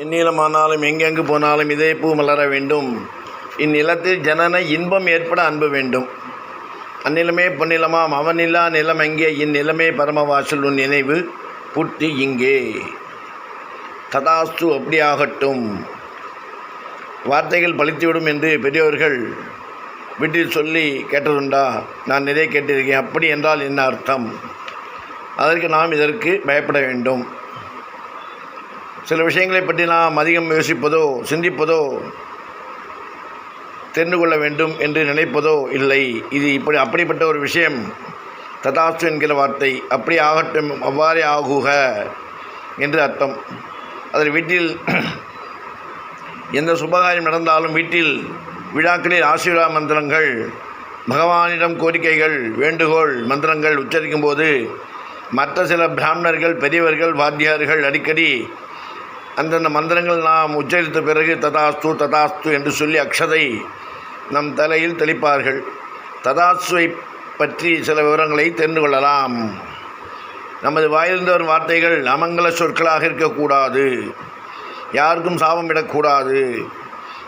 எந்நீளமானாலும் எங்கெங்கு போனாலும் இதே பூ மலர வேண்டும். இந்நிலத்தில் ஜனன இன்பம் ஏற்பட அன்பு வேண்டும். அந்நிலமே பொன்னிலமாம் அவனில்லா நிலம் எங்கே? இந்நிலமே பரமவாசல் உன் நினைவு புட்டி இங்கே. ததாஸ்து அப்படியாகட்டும். வார்த்தைகள் பழித்துவிடும் என்று பெரியவர்கள் வீட்டில் சொல்லி கேட்டதுண்டா? நான் நிறைய கேட்டிருக்கேன். அப்படி என்றால் என்ன அர்த்தம்? அதற்கு நாம் இதற்கு பயப்பட வேண்டும். சில விஷயங்களை பற்றி நாம் அதிகம் யோசிப்பதோ சிந்திப்பதோ தெரிந்து கொள்ள வேண்டும் என்று நினைப்பதோ இல்லை. இது இப்படி அப்படிப்பட்ட ஒரு விஷயம். ததாஸ்து என்கிற வார்த்தை அப்படி ஆகட்டும் அவ்வாறே ஆகுக என்று அர்த்தம். அதில் வீட்டில் எந்த சுபகாரியம் நடந்தாலும் வீட்டில் விழாக்களில் ஆசீர்வாத மந்திரங்கள் பகவானிடம் கோரிக்கைகள் வேண்டுகோள் மந்திரங்கள் உச்சரிக்கும் போது மற்ற சில பிராமணர்கள் பெரியவர்கள் வாத்தியார்கள் அடிக்கடி அந்தந்த மந்திரங்கள் நாம் உச்சரித்த பிறகு ததாஸ்து ததாஸ்து என்று சொல்லி அக்ஷதை நம் தலையில் தெளிப்பார்கள். ததாஸ்துவை பற்றி சில விவரங்களை தெரிந்து கொள்ளலாம். நமது வாயிலிருந்து வரும் வார்த்தைகள் அமங்கல சொற்களாக இருக்கக்கூடாது. யாருக்கும் சாபம் விடக்கூடாது.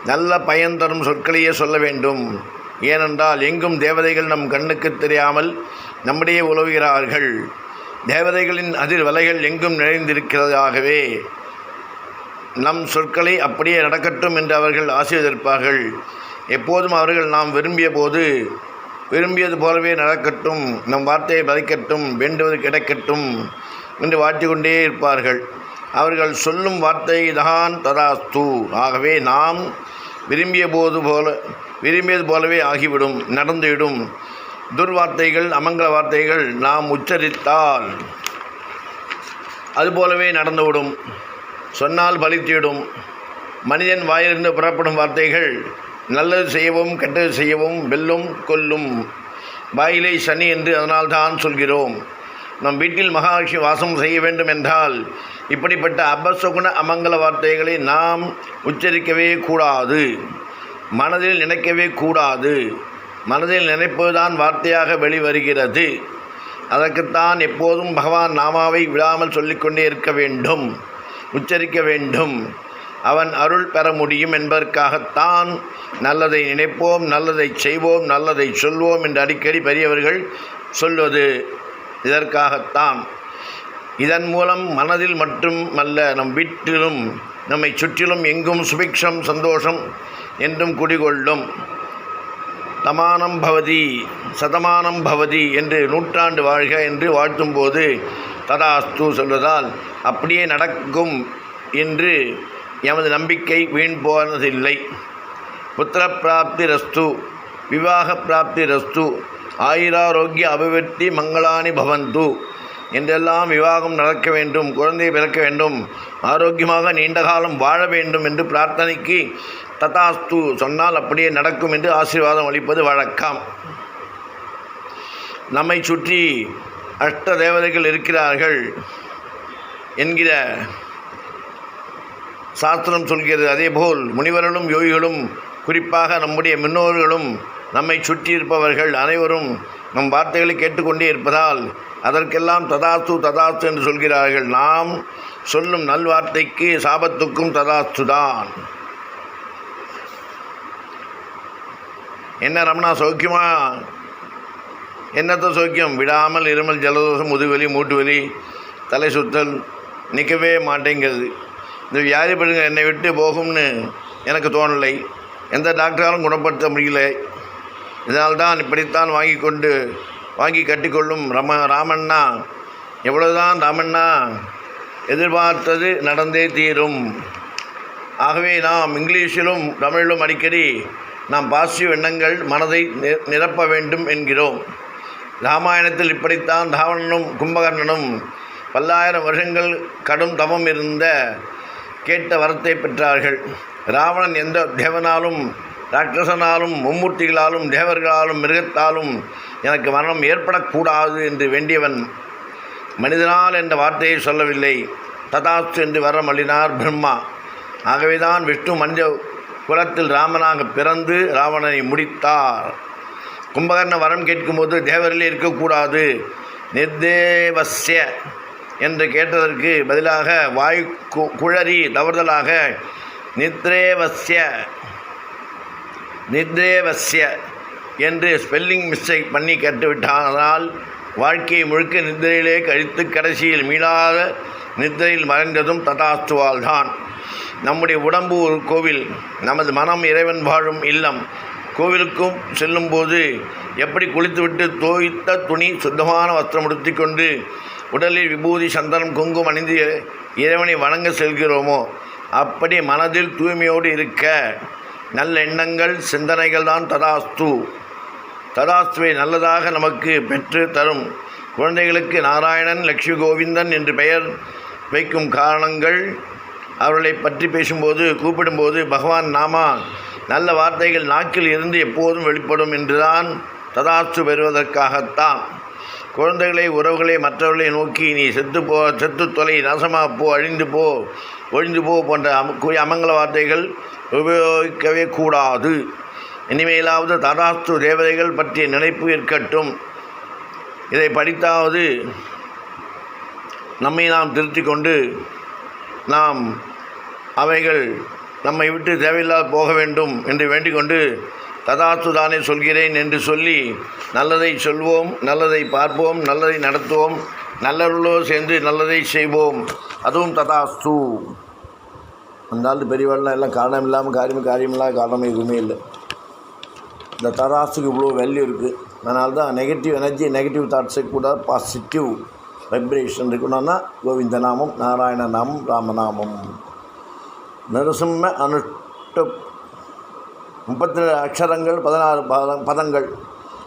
நல்ல பயன் தரும் சொற்களையே சொல்ல வேண்டும். ஏனென்றால் எங்கும் தேவதைகள் நம் கண்ணுக்கு தெரியாமல் நம்முடைய உலவுகிறார்கள். தேவதைகளின் அதிர் வலைகள் எங்கும் நிறைந்திருக்கிறதாகவே நம் சொற்களை அப்படியே நடக்கட்டும் என்று அவர்கள் ஆசீர்வதிப்பார்கள். எப்போதும் அவர்கள் நாம் விரும்பிய போது விரும்பியது போலவே நடக்கட்டும் நம் வார்த்தையை பதைக்கட்டும் வேண்டுவது கிடைக்கட்டும் என்று வாழ்த்திக்கொண்டே இருப்பார்கள். அவர்கள் சொல்லும் வார்த்தை தான் ததாஸ்து. ஆகவே நாம் விரும்பிய போது போல விரும்பியது போலவே ஆகிவிடும் நடந்துவிடும். துர்வார்த்தைகள் அமங்கல வார்த்தைகள் நாம் உச்சரித்தால் அதுபோலவே நடந்துவிடும். சொன்னால் பலித்திடும் மனிதன் வாயிலிருந்து புறப்படும் வார்த்தைகள் நல்லது செய்யவும் கெட்டது செய்யவும் வெல்லும் கொல்லும். வாயிலை சனி என்று அதனால்தான் சொல்கிறோம். நம் வீட்டில் மகாலட்சுமி வாசம் செய்ய வேண்டும் என்றால் இப்படிப்பட்ட அபசகுண அமங்கல வார்த்தைகளை நாம் உச்சரிக்கவே கூடாது. மனதில் நினைக்கவே கூடாது. மனதில் நினைப்பதுதான் வார்த்தையாக வெளிவருகிறது. அதற்குத்தான் எப்போதும் பகவான் நாமாவை விடாமல் சொல்லிக்கொண்டே இருக்க வேண்டும். உச்சரிக்க வேண்டும். அவன் அருள் பெற முடியும் என்பதற்காகத்தான் நல்லதை நினைப்போம் நல்லதை செய்வோம் நல்லதை சொல்வோம் என்று அடிக்கடி பெரியவர்கள் சொல்வது. இதற்காகத்தான். இதன் மூலம் மனதில் மட்டும் அல்ல நம் வீட்டிலும் நம்மை சுற்றிலும் எங்கும் சுபிக்ஷம் சந்தோஷம் என்றும் குடிகொள்ளும். தமானம் பவதி சதமானம் பவதி என்று நூற்றாண்டு வாழ்க என்று வாழ்த்தும்போது ததாஸ்து சொல்வதால் அப்படியே நடக்கும் என்று எமது நம்பிக்கை வீண் போனதில்லை. புத்திர பிராப்தி ரஸ்து விவாக பிராப்தி ரஸ்து ஆயுராரோக்கிய அபிவிருத்தி மங்களானி பவந்து என்றெல்லாம் விவாகம் நடக்க வேண்டும் குழந்தை பிறக்க வேண்டும் ஆரோக்கியமாக நீண்ட காலம் வாழ வேண்டும் என்று பிரார்த்தனைக்கு ததாஸ்து சொன்னால் அப்படியே நடக்கும் என்று ஆசீர்வாதம் அளிப்பது வழக்கம். நம்மை சுற்றி அஷ்ட தேவதைகள் இருக்கிறார்கள் என்கிற சாஸ்திரம் சொல்கிறது அதேபோல் முனிவர்களும் யோகிகளும் குறிப்பாக நம்முடைய முன்னோர்களும் நம்மை சுற்றி இருப்பவர்கள் அனைவரும் நம் வார்த்தைகளை கேட்டுக்கொண்டே இருப்பதால் அதற்கெல்லாம் ததாஸ்து ததாஸ்து என்று சொல்கிறார்கள். நாம் சொல்லும் நல்வார்த்தைக்கு சாபத்துக்கும் ததாஸ்து தான் என்ன ரமணா சௌக்கியமாக என்னத்த சோக்கியம்? விடாமல் இருமல் ஜலதோஷம் முதுவலி மூட்டுவலி தலை சுத்தல் நிற்கவே மாட்டேங்கிறது இந்த வியாதிப்படுங்க என்னை விட்டு போகும்னு எனக்கு தோணலை. எந்த டாக்டராலும் குணப்படுத்த முடியல. இதனால்தான் இப்படித்தான் வாங்கி கொண்டு வாங்கி கட்டிக்கொள்ளும் ரம ராமண்ணா. எவ்வளவுதான் ராமண்ணா எதிர்பார்த்தது நடந்தே தீரும். ஆகவே நாம் இங்கிலீஷிலும் தமிழிலும் அடிக்கடி நாம் பாசிட்டிவ் எண்ணங்கள் மனதை நி- நிரப்ப வேண்டும் என்கிறோம். ராமாயணத்தில் இப்படித்தான் ராவணனும் கும்பகர்ணனும் பல்லாயிரம் வருஷங்கள் கடும் தவம் இருந்த கேட்ட வரத்தை பெற்றார்கள். ராவணன் எந்த தேவனாலும் ராட்சசனாலும் மும்மூர்த்திகளாலும் தேவர்களாலும் மிருகத்தாலும் எனக்கு மரணம் ஏற்படக்கூடாது என்று வேண்டியவன் மனிதனால் என்ற வார்த்தையை சொல்லவில்லை. ததாஸ்து என்று வரம் அள்ளினார் பிரம்மா. ஆகவேதான் விஷ்ணு மனித குலத்தில் ராமனாக பிறந்து ராவணனை முடித்தார். கும்பகர்ண வரம் கேட்கும்போது தேவரிலே இருக்கக்கூடாது. நிர்தேவசிய என்று கேட்டதற்கு பதிலாக வாய் கு குழறி தவறுதலாக நித்ரேவஸ்ய நித்ரேவஸ்ய என்று ஸ்பெல்லிங் மிஸ்டேக் பண்ணி கேட்டுவிட்டானால் வாழ்க்கையை முழுக்க நித்திரையிலே கழித்து கடைசியில் மீளாத நித்திரையில் மறைந்ததும் ததாஸ்துவால் தான் நம்முடைய உடம்பு ஒரு கோவில் நமது மனம் இறைவன் வாழும் இல்லம் கோவிலுக்கும் செல்லும்போது எப்படி குளித்துவிட்டு தோய்த்த துணி சுத்தமான வஸ்திரம் உடுத்திக்கொண்டு உடலில் விபூதி சந்தனம் குங்குமம் அணிந்து இறைவனை வணங்க செல்கிறோமோ அப்படி மனதில் தூய்மையோடு இருக்க நல்ல எண்ணங்கள் சிந்தனைகள் தான் ததாஸ்து. ததாஸ்துவை நல்லதாக நமக்கு பெற்று தரும். குழந்தைகளுக்கு நாராயணன் லக்ஷ்மி கோவிந்தன் என்று பெயர் வைக்கும் காரணங்கள் அவர்களை பற்றி பேசும்போது கூப்பிடும்போது பகவான் நாமா நல்ல வார்த்தைகள் நாக்கில் இருந்து எப்போதும் வெளிப்படும் என்றுதான் ததாஸ்து பெறுவதற்காகத்தான். குழந்தைகளை உறவுகளை மற்றவர்களை நோக்கி நீ செத்து போ செத்து தொலை நாசமாக போ அழிந்து போ ஒழிந்து போ போன்ற அம கூறிய அமங்கல வார்த்தைகள் உபயோகிக்கவே கூடாது. இனிமேலாவது ததாஸ்து தேவதைகள் பற்றிய நினைப்பு இருக்கட்டும். இதை படித்தாவது நம்மை நாம் திருத்திக் கொண்டு நாம் அவைகள் நம்மை விட்டு தேவையில்லாத போக வேண்டும் என்று வேண்டிக்கொண்டு ததாஸ்து தானே சொல்கிறேன் என்று சொல்லி நல்லதை சொல்வோம் நல்லதை பார்ப்போம் நல்லதை நடத்துவோம் நல்லவர்களோ சேர்ந்து நல்லதை செய்வோம். அதுவும் ததாஸ்து. அந்த ஆள் பெரியவாள்லாம் எல்லாம் காரணம் இல்லாமல் காரியம் காரியமில்லாத காரணம் எதுவுமே இல்லை. இந்த ததாஸ்துக்கு இவ்வளோ வேல்யூ இருக்குது அதனால தான் நெகட்டிவ் எனர்ஜி நெகட்டிவ் தாட்ஸை கூட பாசிட்டிவ் வைப்ரேஷன் இருக்கணும்னா கோவிந்த நாமம் நாராயண நாமம் ராமநாமம். நரசிம்ம அனுஷ்டு முப்பத்தி ரெண்டு அக்ஷரங்கள் பதினாறு பத பதங்கள்.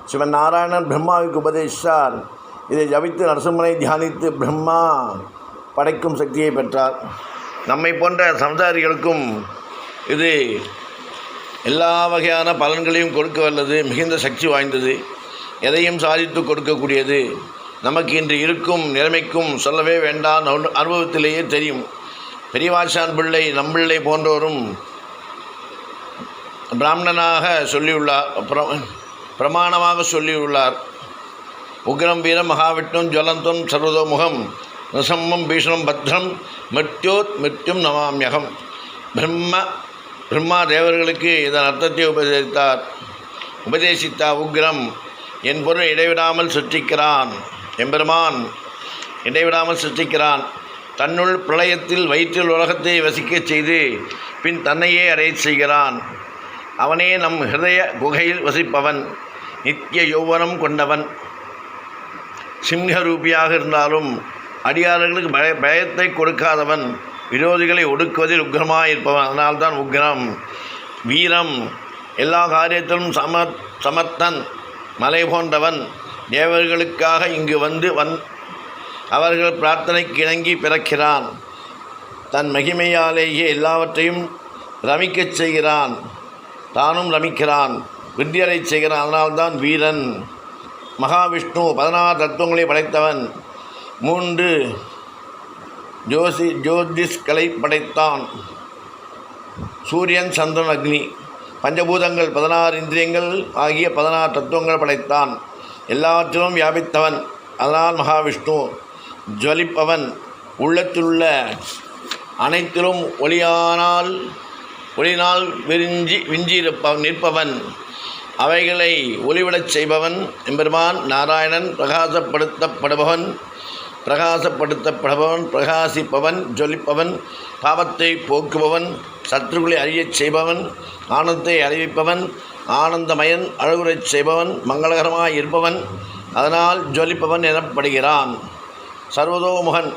சிவன் நாராயணன் பிரம்மாவுக்கு உபதேசித்தார். இதை ஜபித்து நரசிம்மனை தியானித்து பிரம்மா படைக்கும் சக்தியை பெற்றார். நம்மை போன்ற சம்சாரிகளுக்கும் இது எல்லா வகையான பலன்களையும் கொடுக்க வல்லது மிகுந்த சக்தி வாய்ந்தது. எதையும் சாதித்து கொடுக்கக்கூடியது. நமக்கு இன்று இருக்கும் நிலைமைக்கும் சொல்லவே வேண்டாம் அனுபவத்திலேயே தெரியும். பெரியவாச்சான் பிள்ளை நம்பிள்ளை போன்றோரும் பிராமணனாக சொல்லியுள்ளார் பிர- பிரமாணமாக சொல்லியுள்ளார். உக்ரம் வீரம் மகாவிஷ்ணும் ஜுவலந்தம் சர்வதோமுகம் நிசம்மம் பீஷணம் பத்ரம் மிருத்யோத் மிருத்யும் நமாமியகம். பிரம்ம பிரம்மா தேவர்களுக்கு இதன் அர்த்தத்தை உபதேசித்தார். உபதேசித்தார் உக்ரம் என் பொருள் இடைவிடாமல் சுற்றிக்கிறான் எம்பெருமான் இடைவிடாமல் சுற்றிக்கிறான். தன்னுள் பிரளயத்தில் வயிற்றில் உலகத்தை வசிக்கச் செய்து பின் தன்னையே அடையச் செய்கிறான். அவனே நம் ஹிருதய குகையில் வசிப்பவன் நித்திய யௌவனம் கொண்டவன். சிம்ஹரூபியாக இருந்தாலும் அடியார்களுக்கு பய பயத்தை கொடுக்காதவன் விரோதிகளை ஒடுக்குவதில் உக்ரமாக இருப்பவன் அதனால்தான் உக்ரம் வீரம் எல்லா காரியத்திலும் சம சமர்த்தன் மலை போன்றவன். தேவர்களுக்காக இங்கு வந்து வந் அவர்கள் பிரார்த்தனைக்கு இணங்கி பிறக்கிறான். தன் மகிமையாலேயே எல்லாவற்றையும் ரமிக்கச் செய்கிறான். தானும் ரமிக்கிறான். வித்தியரை செய்கிறான். அதனால்தான் வீரன். மகாவிஷ்ணு பதினாறு தத்துவங்களை படைத்தவன். மூன்று ஜோசி ஜோதிஷ்களை படைத்தான். சூரியன் சந்திரன் அக்னி. பஞ்சபூதங்கள் பதினாறு இந்திரியங்கள் ஆகிய பதினாறு தத்துவங்கள் படைத்தான். எல்லாவற்றிலும் வியாபித்தவன். அதனால் மகாவிஷ்ணு ஜொலிப்பவன் உள்ளத்திலுள்ள அனைத்திலும் ஒளியானால் ஒளினால் விரிஞ்சி விஞ்சியிருப்பவன் நிற்பவன். அவைகளை ஒளிவிடச் செய்பவன் எம்பெருமான் நாராயணன் பிரகாசப்படுத்தப்படுபவன் பிரகாசப்படுத்தப்படுபவன் பிரகாசிப்பவன் ஜொலிப்பவன் பாவத்தை போக்குபவன் சத்துருக்களை அறியச் செய்பவன் ஆனந்தத்தை அறிவிப்பவன் ஆனந்தமயன் அழகுறச் செய்பவன் மங்களகரமாய் இருப்பவன் அதனால் ஜொலிப்பவன் எனப்படுகிறான். சர்வதோமுகன்.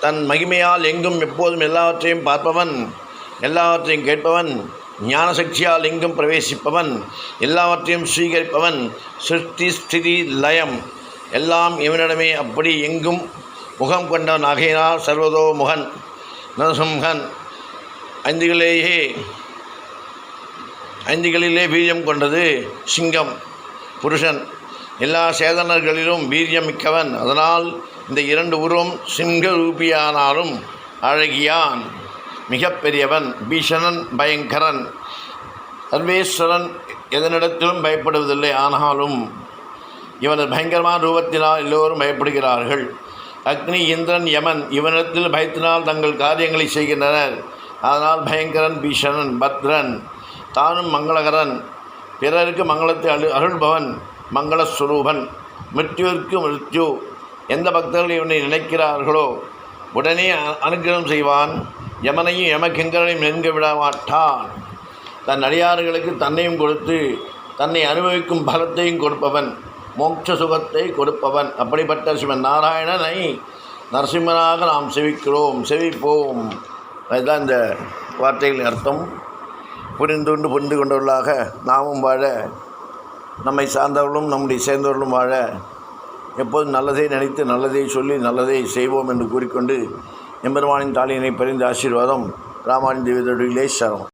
தன் மகிமையால் எங்கும் எப்போதும் எல்லாவற்றையும் பார்ப்பவன் எல்லாவற்றையும் கேட்பவன் ஞான சக்தியால் எங்கும் பிரவேசிப்பவன் எல்லாவற்றையும் ஸ்வீகரிப்பவன் சிருஷ்டி ஸ்திதி லயம் எல்லாம் இவனிடமே அப்படி எங்கும் முகம் கொண்டவன் ஆகையினால் சர்வதோ முகன் நரசிம்ஹன் ஐந்துகளிலேயே ஐந்துகளிலே வீரியம் கொண்டது சிங்கம் புருஷன். எல்லா சேதனர்களிலும் வீரியம் மிக்கவன் அதனால் இந்த இரண்டு உருவம் சிங்க ரூபியானாலும் அழகியான். மிகப்பெரியவன் பீஷணன் பயங்கரன். சர்வேஸ்வரன் எதனிடத்திலும் பயப்படுவதில்லை ஆனாலும் இவனது பயங்கரமான ரூபத்தினால் எல்லோரும் பயப்படுகிறார்கள். அக்னி இந்திரன் யமன் இவனிடத்தில் பயத்தினால் தங்கள் காரியங்களை செய்கின்றனர். அதனால் பயங்கரன் பீஷணன் பத்ரன் தானும் மங்களகரன். பிறருக்கு மங்களத்தை அழு அருள்பவன் மங்களஸ்வரூபன். மிருத்யுவிற்கு மிருத்யு. எந்த பக்தர்கள் இவனை நினைக்கிறார்களோ உடனே அனுகிரகம் செய்வான். யமனையும் யமகிங்கரனையும் நெருங்க விடமாட்டான். தன் அடியார்களுக்கு தன்னையும் கொடுத்து தன்னை அனுபவிக்கும் பலத்தையும் கொடுப்பவன் மோட்ச சுகத்தை கொடுப்பவன். அப்படிப்பட்ட சிவன் நாராயணனை நரசிம்மனாக நாம் செவிக்கிறோம் செவிப்போம். அதுதான் இந்த வார்த்தைகளின் அர்த்தம். புரிந்துண்டு புரிந்து கொண்டவர்களாக நாமும் வாழ நம்மை சார்ந்தவர்களும் நம்முடைய சேர்ந்தவர்களும் வாழ எப்போதும் நல்லதை நினைத்து நல்லதை சொல்லி நல்லதை செய்வோம் என்று கூறிக்கொண்டு எம்பெருமானின் தாளியினை பரிந்து ஆசீர்வாதம் ராமானின் தேவிதொழிலே சரம்